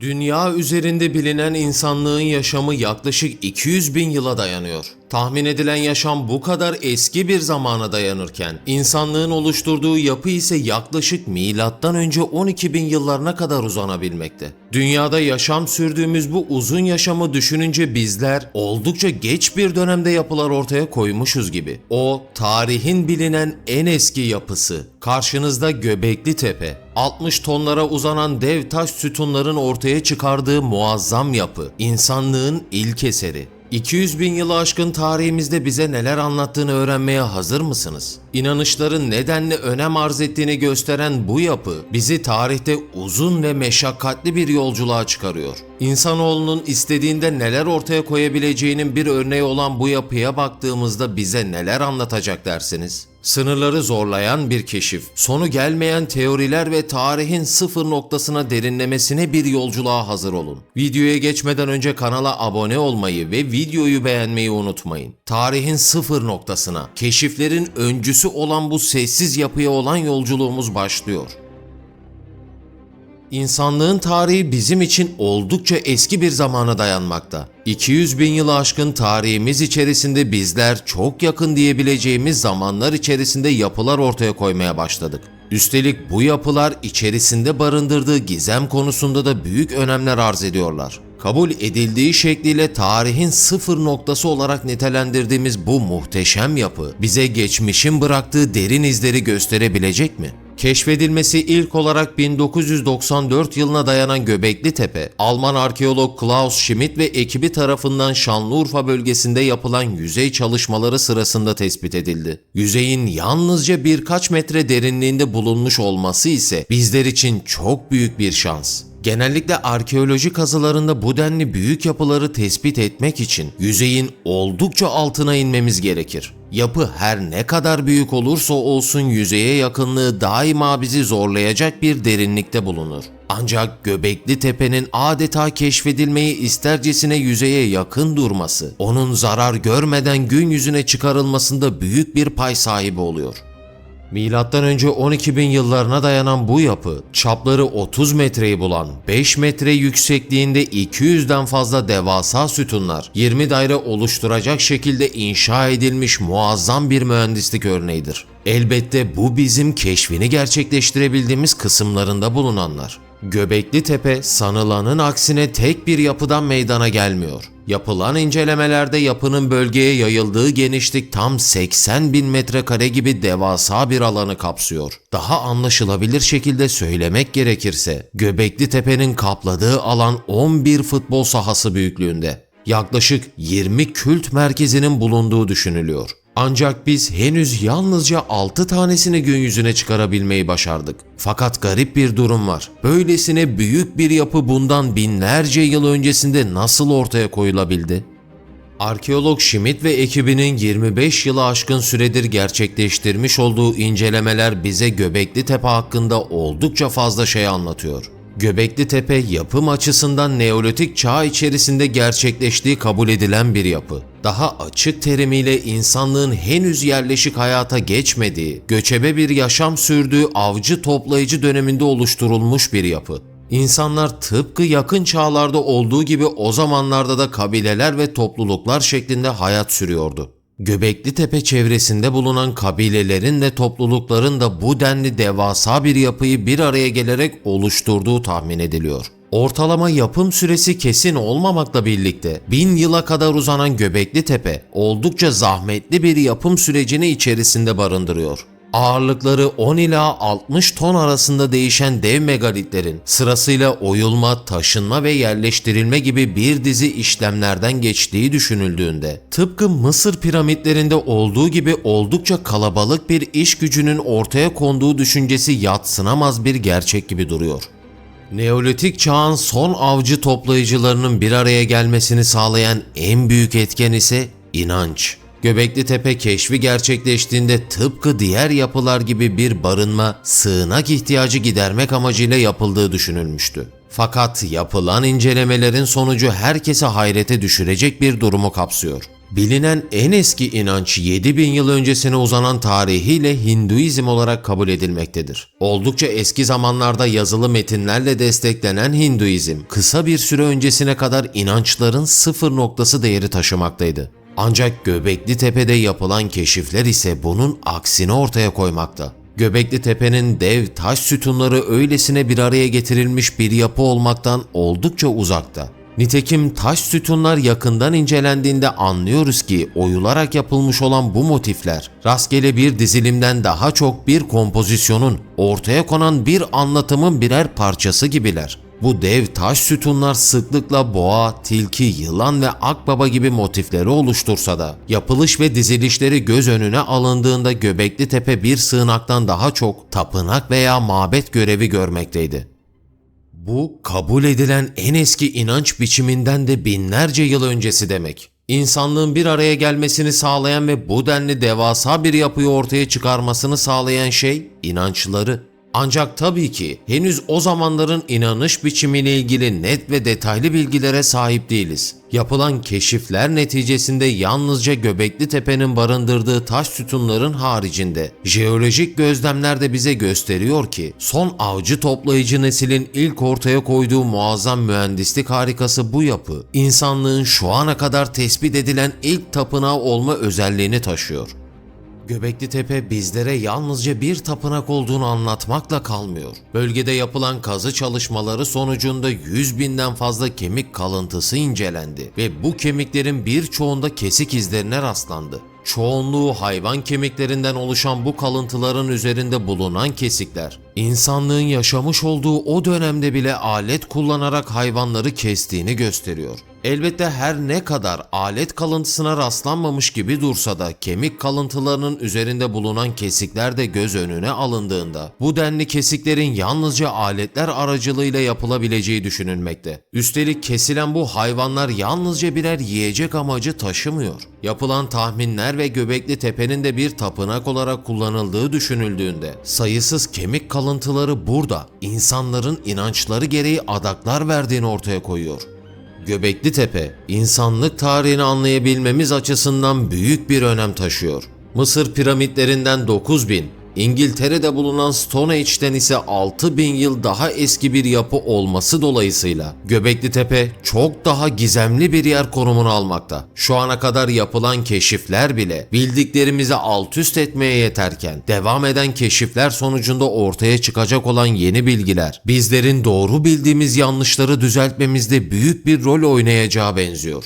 Dünya üzerinde bilinen insanlığın yaşamı yaklaşık 200 bin yıla dayanıyor. Tahmin edilen yaşam bu kadar eski bir zamana dayanırken, insanlığın oluşturduğu yapı ise yaklaşık milattan önce 12 bin yıllarına kadar uzanabilmekte. Dünyada yaşam sürdüğümüz bu uzun yaşamı düşününce bizler oldukça geç bir dönemde yapılar ortaya koymuşuz gibi. O, tarihin bilinen en eski yapısı. Karşınızda Göbekli Tepe. 60 tonlara uzanan dev taş sütunların ortaya çıkardığı muazzam yapı, insanlığın ilk eseri. 200 bin yılı aşkın tarihimizde bize neler anlattığını öğrenmeye hazır mısınız? İnanışların nedenle önem arz ettiğini gösteren bu yapı bizi tarihte uzun ve meşakkatli bir yolculuğa çıkarıyor. İnsanoğlunun istediğinde neler ortaya koyabileceğinin bir örneği olan bu yapıya baktığımızda bize neler anlatacak dersiniz? Sınırları zorlayan bir keşif, sonu gelmeyen teoriler ve tarihin sıfır noktasına derinlemesine bir yolculuğa hazır olun. Videoya geçmeden önce kanala abone olmayı ve videoyu beğenmeyi unutmayın. Tarihin sıfır noktasına, keşiflerin öncüsü olan bu sessiz yapıya olan yolculuğumuz başlıyor. İnsanlığın tarihi bizim için oldukça eski bir zamana dayanmakta. 200 bin yılı aşkın tarihimiz içerisinde bizler çok yakın diyebileceğimiz zamanlar içerisinde yapılar ortaya koymaya başladık. Üstelik bu yapılar içerisinde barındırdığı gizem konusunda da büyük önemler arz ediyorlar. Kabul edildiği şekliyle tarihin sıfır noktası olarak nitelendirdiğimiz bu muhteşem yapı bize geçmişin bıraktığı derin izleri gösterebilecek mi? Keşfedilmesi ilk olarak 1994 yılına dayanan Göbekli Tepe, Alman arkeolog Klaus Schmidt ve ekibi tarafından Şanlıurfa bölgesinde yapılan yüzey çalışmaları sırasında tespit edildi. Yüzeyin yalnızca birkaç metre derinliğinde bulunmuş olması ise bizler için çok büyük bir şans. Genellikle arkeoloji kazılarında bu denli büyük yapıları tespit etmek için yüzeyin oldukça altına inmemiz gerekir. Yapı her ne kadar büyük olursa olsun yüzeye yakınlığı daima bizi zorlayacak bir derinlikte bulunur. Ancak Göbekli Tepe'nin adeta keşfedilmeyi istercesine yüzeye yakın durması, onun zarar görmeden gün yüzüne çıkarılmasında büyük bir pay sahibi oluyor. Milattan önce 12 bin yıllarına dayanan bu yapı, çapları 30 metreyi bulan, 5 metre yüksekliğinde 200'den fazla devasa sütunlar, 20 daire oluşturacak şekilde inşa edilmiş muazzam bir mühendislik örneğidir. Elbette bu bizim keşfini gerçekleştirebildiğimiz kısımlarında bulunanlar. Göbekli Tepe sanılanın aksine tek bir yapıdan meydana gelmiyor. Yapılan incelemelerde yapının bölgeye yayıldığı genişlik tam 80 bin metrekare gibi devasa bir alanı kapsıyor. Daha anlaşılabilir şekilde söylemek gerekirse Göbekli Tepe'nin kapladığı alan 11 futbol sahası büyüklüğünde. Yaklaşık 20 kült merkezinin bulunduğu düşünülüyor. Ancak biz henüz yalnızca 6 tanesini gün yüzüne çıkarabilmeyi başardık. Fakat garip bir durum var. Böylesine büyük bir yapı bundan binlerce yıl öncesinde nasıl ortaya koyulabildi? Arkeolog Schmidt ve ekibinin 25 yılı aşkın süredir gerçekleştirmiş olduğu incelemeler bize Göbekli Tepe hakkında oldukça fazla şey anlatıyor. Göbekli Tepe yapım açısından Neolitik çağ içerisinde gerçekleştiği kabul edilen bir yapı. Daha açık terimiyle insanlığın henüz yerleşik hayata geçmediği, göçebe bir yaşam sürdüğü avcı toplayıcı döneminde oluşturulmuş bir yapı. İnsanlar tıpkı yakın çağlarda olduğu gibi o zamanlarda da kabileler ve topluluklar şeklinde hayat sürüyordu. Göbekli Tepe çevresinde bulunan kabilelerin ve toplulukların da bu denli devasa bir yapıyı bir araya gelerek oluşturduğu tahmin ediliyor. Ortalama yapım süresi kesin olmamakla birlikte bin yıla kadar uzanan Göbekli Tepe oldukça zahmetli bir yapım sürecini içerisinde barındırıyor. Ağırlıkları 10 ila 60 ton arasında değişen dev megalitlerin sırasıyla oyulma, taşınma ve yerleştirilme gibi bir dizi işlemlerden geçtiği düşünüldüğünde tıpkı Mısır piramitlerinde olduğu gibi oldukça kalabalık bir iş gücünün ortaya konduğu düşüncesi yatsınamaz bir gerçek gibi duruyor. Neolitik çağın son avcı toplayıcılarının bir araya gelmesini sağlayan en büyük etken ise inanç. Göbekli Tepe keşfi gerçekleştiğinde tıpkı diğer yapılar gibi bir barınma, sığınak ihtiyacı gidermek amacıyla yapıldığı düşünülmüştü. Fakat yapılan incelemelerin sonucu herkese hayrete düşürecek bir durumu kapsıyor. Bilinen en eski inanç 7000 yıl öncesine uzanan tarihiyle Hinduizm olarak kabul edilmektedir. Oldukça eski zamanlarda yazılı metinlerle desteklenen Hinduizm, kısa bir süre öncesine kadar inançların sıfır noktası değeri taşımaktaydı. Ancak Göbekli Tepe'de yapılan keşifler ise bunun aksini ortaya koymakta. Göbekli Tepe'nin dev taş sütunları öylesine bir araya getirilmiş bir yapı olmaktan oldukça uzakta. Nitekim taş sütunlar yakından incelendiğinde anlıyoruz ki oyularak yapılmış olan bu motifler rastgele bir dizilimden daha çok bir kompozisyonun, ortaya konan bir anlatımın birer parçası gibiler. Bu dev taş sütunlar sıklıkla boğa, tilki, yılan ve akbaba gibi motifleri oluştursa da yapılış ve dizilişleri göz önüne alındığında Göbekli Tepe bir sığınaktan daha çok tapınak veya mabet görevi görmekteydi. Bu kabul edilen en eski inanç biçiminden de binlerce yıl öncesi demek. İnsanlığın bir araya gelmesini sağlayan ve bu denli devasa bir yapıyı ortaya çıkarmasını sağlayan şey inançları. Ancak tabii ki henüz o zamanların inanış biçimiyle ilgili net ve detaylı bilgilere sahip değiliz. Yapılan keşifler neticesinde yalnızca Göbekli Tepe'nin barındırdığı taş sütunların haricinde jeolojik gözlemler de bize gösteriyor ki son avcı toplayıcı neslin ilk ortaya koyduğu muazzam mühendislik harikası bu yapı insanlığın şu ana kadar tespit edilen ilk tapınağı olma özelliğini taşıyor. Göbekli Tepe bizlere yalnızca bir tapınak olduğunu anlatmakla kalmıyor. Bölgede yapılan kazı çalışmaları sonucunda 100 binden fazla kemik kalıntısı incelendi ve bu kemiklerin birçoğunda kesik izlerine rastlandı. Çoğunluğu hayvan kemiklerinden oluşan bu kalıntıların üzerinde bulunan kesikler, insanlığın yaşamış olduğu o dönemde bile alet kullanarak hayvanları kestiğini gösteriyor. Elbette her ne kadar alet kalıntısına rastlanmamış gibi dursa da kemik kalıntılarının üzerinde bulunan kesikler de göz önüne alındığında bu denli kesiklerin yalnızca aletler aracılığıyla yapılabileceği düşünülmekte. Üstelik kesilen bu hayvanlar yalnızca birer yiyecek amacı taşımıyor. Yapılan tahminler ve Göbekli Tepe'nin de bir tapınak olarak kullanıldığı düşünüldüğünde sayısız kemik kalıntıları burada insanların inançları gereği adaklar verdiğini ortaya koyuyor. Göbekli Tepe, insanlık tarihini anlayabilmemiz açısından büyük bir önem taşıyor. Mısır piramitlerinden 9000, İngiltere'de bulunan Stone Age'den ise 6000 yıl daha eski bir yapı olması dolayısıyla Göbekli Tepe çok daha gizemli bir yer konumunu almakta. Şu ana kadar yapılan keşifler bile bildiklerimizi alt üst etmeye yeterken devam eden keşifler sonucunda ortaya çıkacak olan yeni bilgiler bizlerin doğru bildiğimiz yanlışları düzeltmemizde büyük bir rol oynayacağı benziyor.